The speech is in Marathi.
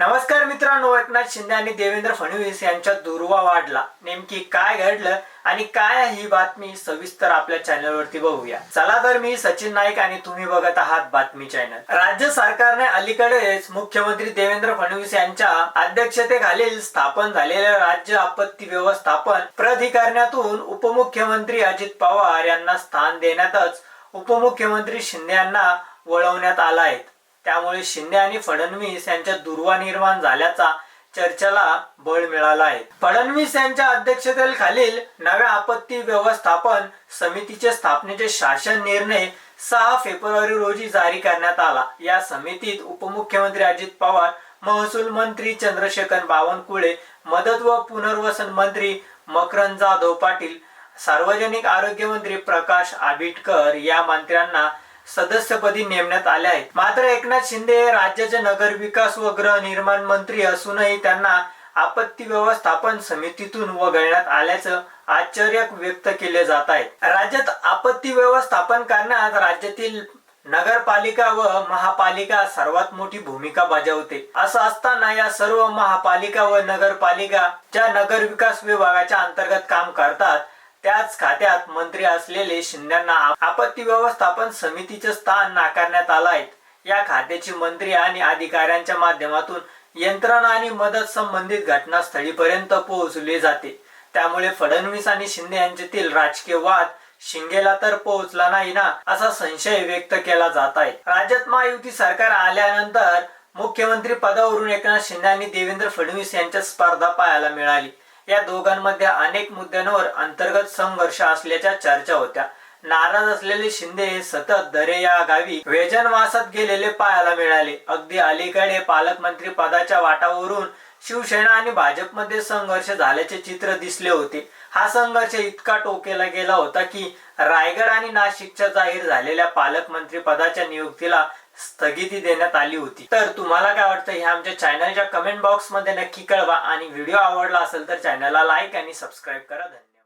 नमस्कार मित्रांनो एकनाथ शिंदे आणि देवेंद्र फडणवीस यांच्या दुर्वा वाढला. नेमकी काय घडलं आणि काय ही बातमी सविस्तर आपल्या चॅनलवरती बघूया. चला तर मी सचिन नाईक आणि तुम्ही बघत आहात बातमी चॅनल. राज्य सरकारने अलीकडेच मुख्यमंत्री देवेंद्र फडणवीस यांच्या अध्यक्षतेखालील स्थापन झालेल्या राज्य आपत्ती व्यवस्थापन प्राधिकरणातून उपमुख्यमंत्री अजित पवार यांना स्थान देण्यातच उपमुख्यमंत्री शिंदे यांना वळवण्यात आला आहे. त्यामुळे शिंदे आणि फडणवीस यांच्यात दुर्वा निर्माण झाल्याचा चर्चेला बळ मिळाला आहे. फडणवीस यांच्या अध्यक्षतेखालील नव्या आपत्ती व्यवस्थापन समितीचे स्थापनेचे शासन निर्णय सहा फेब्रुवारी रोजी जारी करण्यात आला. या समितीत उपमुख्यमंत्री अजित पवार महसूल मंत्री चंद्रशेखर बावनकुळे मदत व पुनर्वसन मंत्री मकरंद जाधव पाटील सार्वजनिक आरोग्य मंत्री प्रकाश आबिटकर या मंत्र्यांना सदस्यपदी नेमण्यात आले आहेत. मात्र एकनाथ शिंदे हे राज्याचे नगर विकास व गृहनिर्माण मंत्री असूनही त्यांना आपत्ती व्यवस्थापन समितीतून वगळण्यात आल्याचं आश्चर्य व्यक्त केले जात आहे. राज्यात आपत्ती व्यवस्थापन करण्यात राज्यातील नगरपालिका व महापालिका सर्वात मोठी भूमिका बजावते. असं असताना या सर्व महापालिका व नगरपालिका ज्या नगर विकास विभागाच्या अंतर्गत काम करतात त्याच खात्यात मंत्री असलेले शिंद्यांना आपत्ती व्यवस्थापन समितीचे स्थान नाकारण्यात आलं आहे या खात्याची मंत्री आणि अधिकाऱ्यांच्या माध्यमातून यंत्रणा आणि मदत संबंधित घटनास्थळीपर्यंत पोहोचले जाते. त्यामुळे फडणवीस आणि शिंदे यांच्यातील राजकीय वाद शिंगेला तर पोहोचला नाही ना असा संशय व्यक्त केला जात आहे. राज्यात महायुती सरकार आल्यानंतर मुख्यमंत्री पदावरून एकनाथ शिंदे आणि देवेंद्र फडणवीस यांच्यात स्पर्धा पाहायला मिळाली. या दोघांमध्ये अनेक मुद्द्यांवर अंतर्गत संघर्ष असल्याच्या चर्चा होत्या. नाराज असलेले शिंदे हे सतत दरे या गावी वेजनवासात गेलेले पाहायला मिळाले. अगदी अलीकडे पालकमंत्री पदाच्या वाटावरून शिवसेना आणि भाजपमध्ये संघर्ष झाल्याचे चित्र दिसले होते. हा संघर्ष इतका टोकेला गेला होता की रायगड आणि नाशिकच्या जाहीर झालेल्या पालकमंत्री पदाच्या नियुक्तीला स्थगिती देण्यात आली होती. तर तुम्हाला काय वाटतं? हे आमच्या चॅनलच्या कमेंट बॉक्समध्ये नक्की कळवा. आणि व्हिडिओ आवडला असेल तर चॅनलला लाईक आणि सबस्क्राईब करा. धन्यवाद.